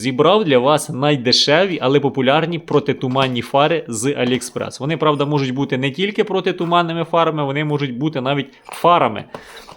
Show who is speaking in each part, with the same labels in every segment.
Speaker 1: Зібрав для вас найдешеві, але популярні протитуманні фари з AliExpress. Вони, правда, можуть бути не тільки протитуманними фарами, вони можуть бути навіть фарами.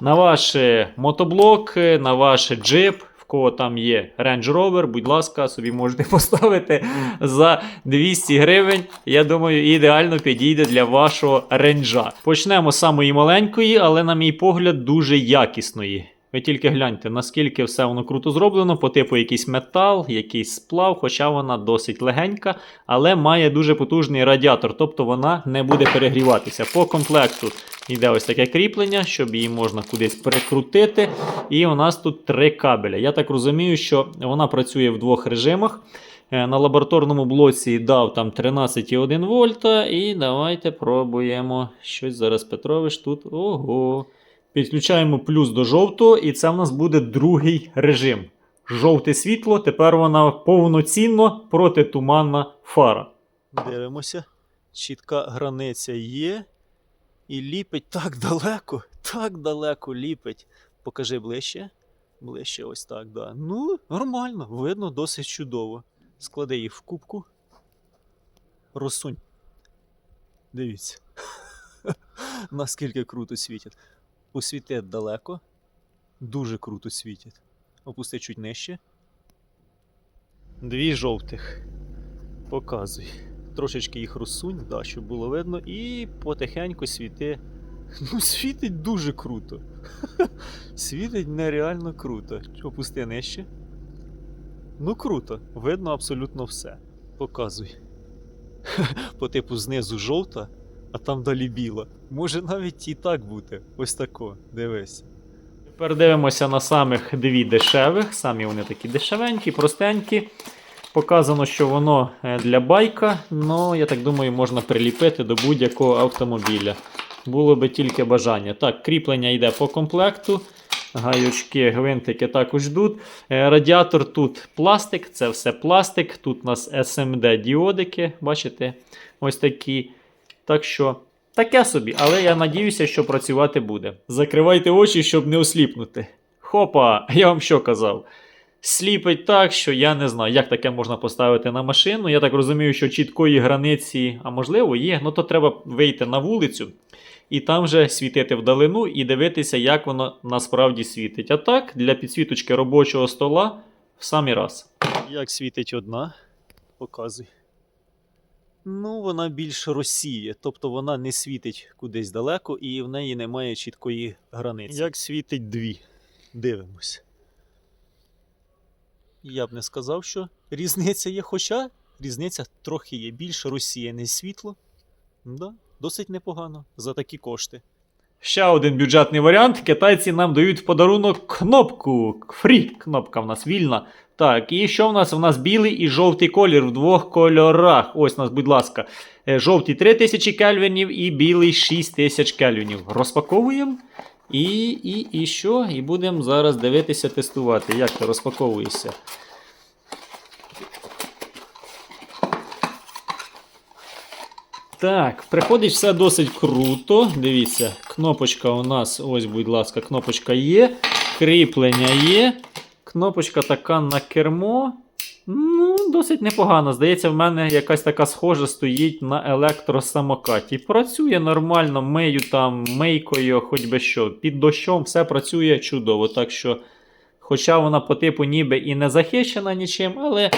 Speaker 1: На ваш е, мотоблок, е, на ваш джип, в кого там є Range Rover, будь ласка, собі можете поставити за 200 гривень. Я думаю, ідеально підійде для вашого ренджа. Почнемо з самої маленької, але, на мій погляд, дуже якісної. Ви тільки гляньте, наскільки все воно круто зроблено, по типу якийсь метал, якийсь сплав, хоча вона досить легенька, але має дуже потужний радіатор, тобто вона не буде перегріватися. По комплекту йде ось таке кріплення, щоб її можна кудись прикрутити. І у нас тут три кабеля. Я так розумію, що вона працює в двох режимах. Е, На лабораторному блоці дав там 13,1 вольта. І давайте пробуємо. Щось зараз Петрович тут. Ого. Підключаємо плюс до жовтого, і це в нас буде другий режим. Жовте світло, тепер вона повноцінно протитуманна фара. Дивимося. Чітка границя є. І ліпить так далеко, так далеко ліпить. Покажи ближче. Ближче, ось так, да. Ну, нормально, видно, досить чудово. Склади їх в кубку. Розсунь. Дивіться. Наскільки круто світять. Освіти далеко. Дуже круто світять. Опусти чуть нижче. Дві жовтих. Показуй. Трошечки їх розсунь, да, щоб було видно, і потихеньку світи. Ну, світить дуже круто. Світить нереально круто. Опусти нижче. Ну круто, видно абсолютно все. Показуй. По типу знизу жовта, а там далі біла. Може навіть і так бути. Ось тако, дивись. Тепер дивимося на самих дві дешевих. Самі вони такі дешевенькі, простенькі. Показано, що воно е, для байка, але я так думаю, можна приліпити до будь-якого автомобіля. Було би тільки бажання. Так, кріплення йде по комплекту. Гаючки, гвинтики також йдуть. Е, Радіатор тут пластик, це все пластик. Тут у нас SMD діодики, бачите, ось такі. Так що, таке собі, але я надіюся, що працювати буде. Закривайте очі, щоб не осліпнути. Хопа, я вам що казав? Сліпить так, що я не знаю, як таке можна поставити на машину. Я так розумію, що чіткої границі, а можливо, є. Ну то треба вийти на вулицю і там вже світити вдалину і дивитися, як воно насправді світить. А так, для підсвіточки робочого стола в самий раз. Як світить одна, показуй. Ну, вона більш розсіє, тобто вона не світить кудись далеко і в неї немає чіткої границі. Як світить дві. Дивимось. Я б не сказав, що різниця є, хоча різниця трохи є. Більш розсіяне світло. Да, досить непогано за такі кошти. Ще один бюджетний варіант. Китайці нам дають в подарунок кнопку. Фрі кнопка в нас вільна. Так, і що в нас? У нас білий і жовтий колір в двох кольорах. Ось у нас, будь ласка, е, жовтий 3000 кельвінів і білий 6000 кельвінів. Розпаковуємо. І, і, і що? І будемо зараз дивитися, тестувати, як це розпаковуєшся. Так, приходить все досить круто. Дивіться, кнопочка у нас, ось, будь ласка, кнопочка є. Кріплення є. Кнопочка така на кермо. Ну, досить непогано. Здається, в мене якась така схожа стоїть на електросамокаті. Працює нормально, мию там мийкою, хоч би що. Під дощом все працює чудово. Так що, хоча вона по типу ніби і не захищена нічим, але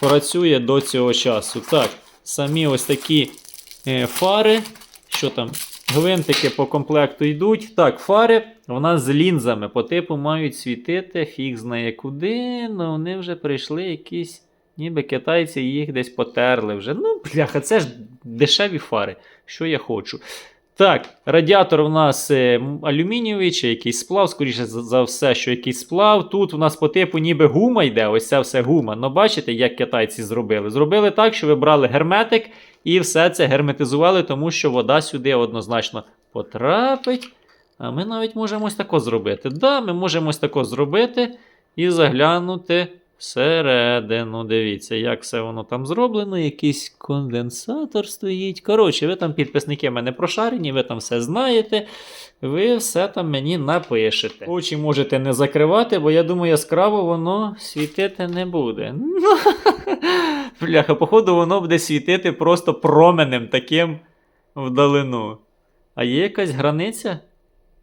Speaker 1: працює до цього часу. Так, самі ось такі е, фари. Що там? Гвинтики по комплекту йдуть. Так, фари у нас з лінзами по типу мають світити, фіг знає куди, але вони вже прийшли якісь, ніби китайці їх десь потерли вже. Ну, бляха, це ж дешеві фари. Що я хочу. Так, радіатор у нас е, алюмінієвий чи якийсь сплав, скоріше за, все, що якийсь сплав. Тут у нас по типу ніби гума йде, ось це все гума. Ну бачите, як китайці зробили? Зробили так, що ви брали герметик і все це герметизували, тому що вода сюди однозначно потрапить. А ми навіть можемо ось тако зробити. Да, ми можемо ось тако зробити і заглянути всередину. Дивіться, як все воно там зроблено. Якийсь конденсатор стоїть. Коротше, ви там підписники мене прошарені, ви там все знаєте. Ви все там мені напишете. Очі можете не закривати, бо я думаю, яскраво воно світити не буде. Бляха, походу, воно буде світити просто променем таким вдалину. А є якась границя?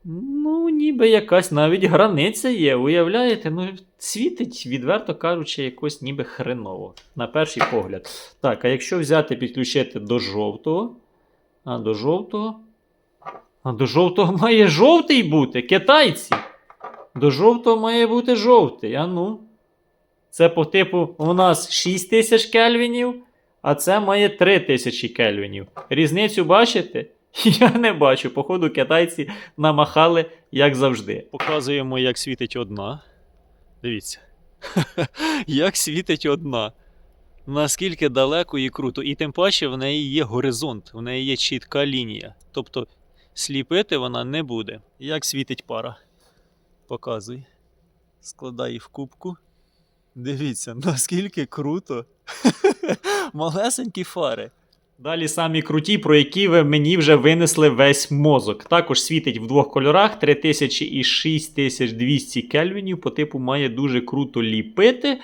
Speaker 1: Ну, ніби якась навіть границя є, уявляєте? Ну, світить, відверто кажучи, якось ніби хреново. На перший погляд. Так, а якщо взяти, підключити до жовтого. А до жовтого. А до жовтого має жовтий бути, китайці. До жовтого має бути жовтий. А ну. Це по типу у нас 6 тисяч кельвінів, а це має 3 тисячі кельвінів. Різницю бачите? Я не бачу. Походу, китайці намахали, як завжди. Показуємо, як світить одна. Дивіться. як світить одна. Наскільки далеко і круто. І тим паче в неї є горизонт, в неї є чітка лінія. Тобто сліпити вона не буде. Як світить пара? Показуй. Складай в кубку. Дивіться, наскільки круто. Малесенькі фари. Далі самі круті, про які ви мені вже винесли весь мозок. Також світить в двох кольорах 3000 і 6200 кельвінів. По типу має дуже круто ліпити.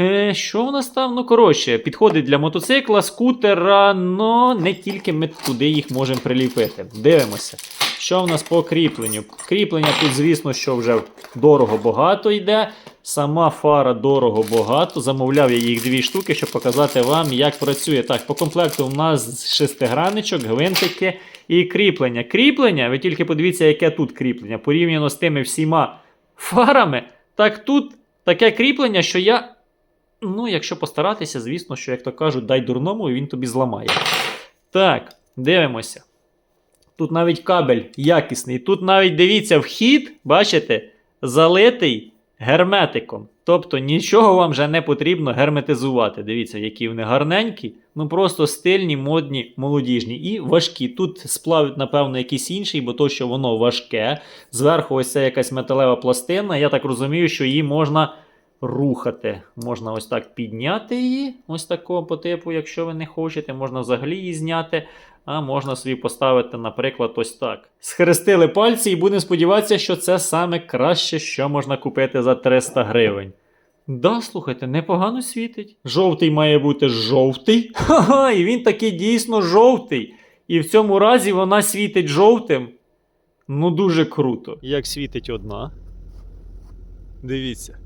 Speaker 1: Е, що в нас там? Ну, коротше, підходить для мотоцикла, скутера, но не тільки ми туди їх можемо приліпити. Дивимося. Що в нас по кріпленню? Кріплення тут, звісно, що вже дорого багато йде. Сама фара дорого багато. Замовляв я їх дві штуки, щоб показати вам, як працює. Так, по комплекту у нас шестиграничок, гвинтики і кріплення. Кріплення, ви тільки подивіться, яке тут кріплення. Порівняно з тими всіма фарами. Так тут таке кріплення, що я. Ну, якщо постаратися, звісно, що, як то кажуть, дай дурному, і він тобі зламає. Так, дивимося. Тут навіть кабель якісний. Тут навіть дивіться, вхід, бачите, залитий герметиком. Тобто нічого вам вже не потрібно герметизувати. Дивіться, які вони гарненькі. Ну просто стильні, модні, молодіжні і важкі. Тут сплав, напевно, якийсь інший, бо то, що воно важке. Зверху ось це якась металева пластина. Я так розумію, що її можна рухати. Можна ось так підняти її, ось такого по типу, якщо ви не хочете, можна взагалі її зняти. А можна собі поставити, наприклад, ось так. Схрестили пальці і будемо сподіватися, що це саме краще, що можна купити за 300 гривень. Да, слухайте, непогано світить. Жовтий має бути жовтий. Ха-ха, і він таки дійсно жовтий. І в цьому разі вона світить жовтим. Ну, дуже круто. Як світить одна. Дивіться.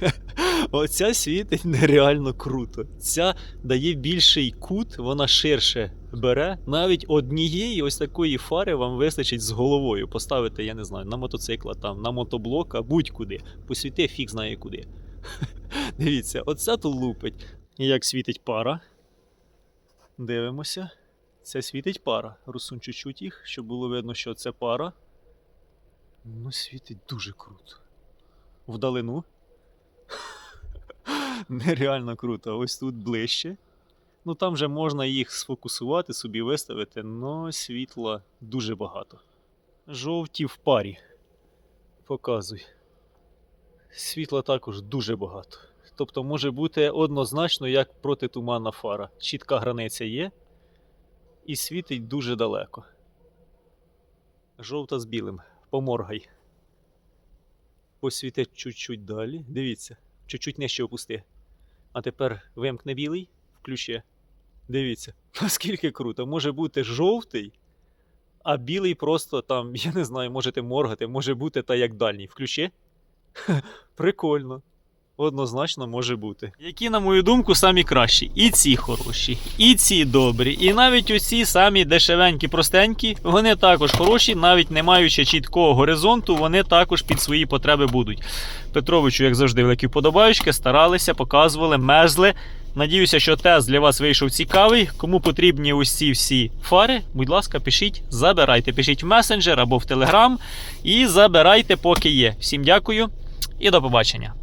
Speaker 1: Оця світить нереально круто. Ця дає більший кут, вона ширше бере. Навіть однієї ось такої фари вам вистачить з головою. Поставити, я не знаю, на мотоцикла, там, на мотоблока, будь-куди. Посвіти фіг знає куди. Дивіться, оце тут лупить. Як світить пара. Дивимося. Це світить пара. Розсунь чуть-чуть їх, щоб було видно, що це пара. Ну, світить дуже круто. Вдалину. Нереально круто. Ось тут ближче. Ну там вже можна їх сфокусувати, собі виставити, але світла дуже багато. Жовті в парі. Показуй. Світла також дуже багато. Тобто може бути однозначно як протитуманна фара. Чітка границя є. І світить дуже далеко. Жовта з білим. Поморгай. Посвіти чуть-чуть далі. Дивіться, чуть-чуть нижче опусти. А тепер вимкне білий, включи. Дивіться, наскільки круто. Може бути жовтий, а білий просто там, я не знаю, можете моргати, може бути та як дальній. Включи. Прикольно. Однозначно може бути. Які, на мою думку, самі кращі. І ці хороші, і ці добрі. І навіть оці самі дешевенькі, простенькі, вони також хороші, навіть не маючи чіткого горизонту, вони також під свої потреби будуть. Петровичу, як завжди, великі вподобаючки, старалися, показували, мерзли. Надіюся, що тест для вас вийшов цікавий. Кому потрібні ці всі фари, будь ласка, пишіть, забирайте. Пишіть в месенджер або в телеграм і забирайте, поки є. Всім дякую і до побачення.